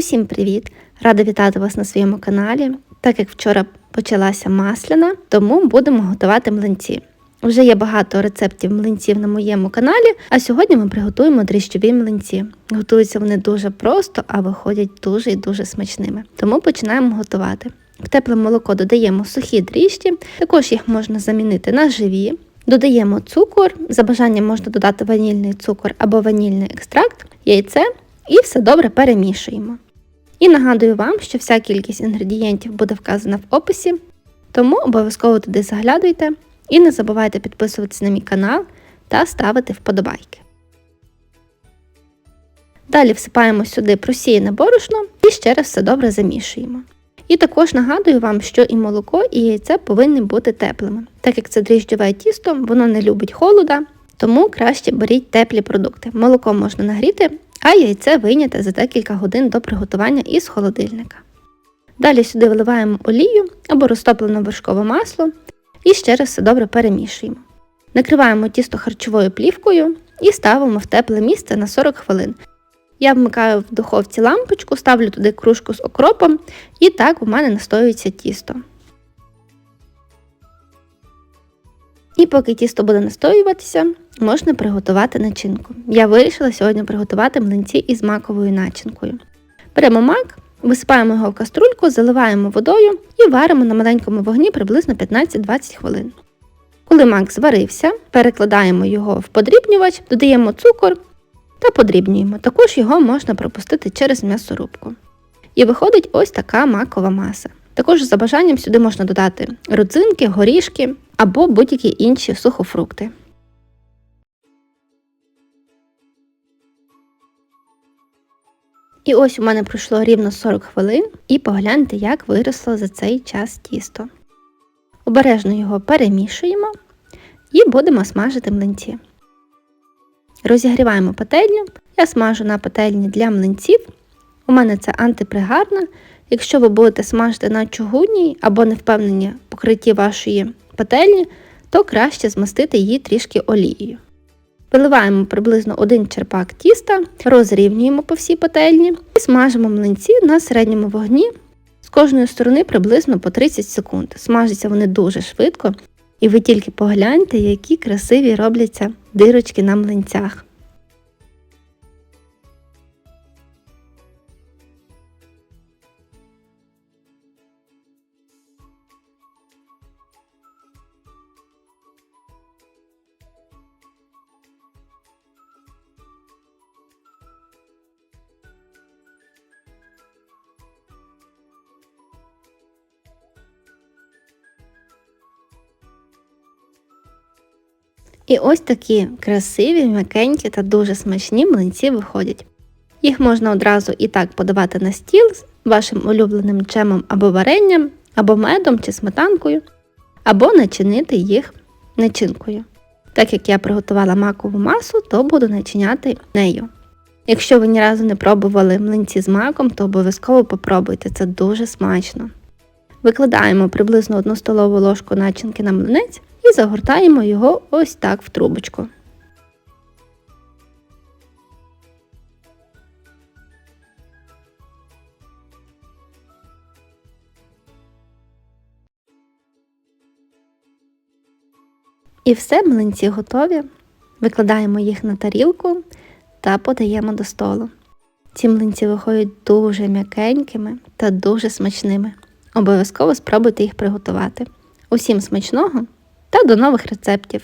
Усім привіт! Рада вітати вас на своєму каналі. Так як вчора почалася масляна, тому будемо готувати млинці. Вже є багато рецептів млинців на моєму каналі, а сьогодні ми приготуємо дріжджові млинці. Готуються вони дуже просто, а виходять дуже і дуже смачними. Тому починаємо готувати. В тепле молоко додаємо сухі дріжджі, також їх можна замінити на живі. Додаємо цукор, за бажанням можна додати ванільний цукор або ванільний екстракт, яйце і все добре перемішуємо. І нагадую вам, що вся кількість інгредієнтів буде вказана в описі, тому обов'язково туди заглядуйте і не забувайте підписуватися на мій канал та ставити вподобайки. Далі всипаємо сюди просіяне борошно і ще раз все добре замішуємо. І також нагадую вам, що і молоко, і яйце повинні бути теплими. Так як це дріжджове тісто, воно не любить холода, тому краще беріть теплі продукти. Молоко можна нагріти, а яйце вийняти за декілька годин до приготування із холодильника. Далі сюди вливаємо олію або розтоплене вершкове масло і ще раз все добре перемішуємо. Накриваємо тісто харчовою плівкою і ставимо в тепле місце на 40 хвилин. Я вмикаю в духовці лампочку, ставлю туди кружку з окропом, і так у мене настоюється тісто. І поки тісто буде настоюватися, можна приготувати начинку. Я вирішила сьогодні приготувати млинці із маковою начинкою. Беремо мак, висипаємо його в каструльку, заливаємо водою і варимо на маленькому вогні приблизно 15-20 хвилин. Коли мак зварився, перекладаємо його в подрібнювач, додаємо цукор та подрібнюємо. Також його можна пропустити через м'ясорубку. І виходить ось така макова маса. Також за бажанням сюди можна додати родзинки, горішки або будь-які інші сухофрукти. І ось у мене пройшло рівно 40 хвилин, і погляньте, як виросло за цей час тісто. Обережно його перемішуємо і будемо смажити млинці. Розігріваємо пательню. Я смажу на пательні для млинців. У мене це антипригарна. Якщо ви будете смажити на чугунній або не впевнені покритті вашої пательні, то краще змастити її трішки олією. Виливаємо приблизно один черпак тіста, розрівнюємо по всій пательні і смажимо млинці на середньому вогні з кожної сторони приблизно по 30 секунд. Смажаться вони дуже швидко, і ви тільки погляньте, які красиві робляться дирочки на млинцях. І ось такі красиві, м'якенькі та дуже смачні млинці виходять. Їх можна одразу і так подавати на стіл з вашим улюбленим джемом або варенням, або медом чи сметанкою, або начинити їх начинкою. Так як я приготувала макову масу, то буду начиняти нею. Якщо ви ні разу не пробували млинці з маком, то обов'язково попробуйте, це дуже смачно. Викладаємо приблизно 1 столову ложку начинки на млинець і загортаємо його ось так в трубочку. І все, млинці готові. Викладаємо їх на тарілку та подаємо до столу. Ці млинці виходять дуже м'якенькими та дуже смачними. Обов'язково спробуйте їх приготувати. Усім смачного та до нових рецептів!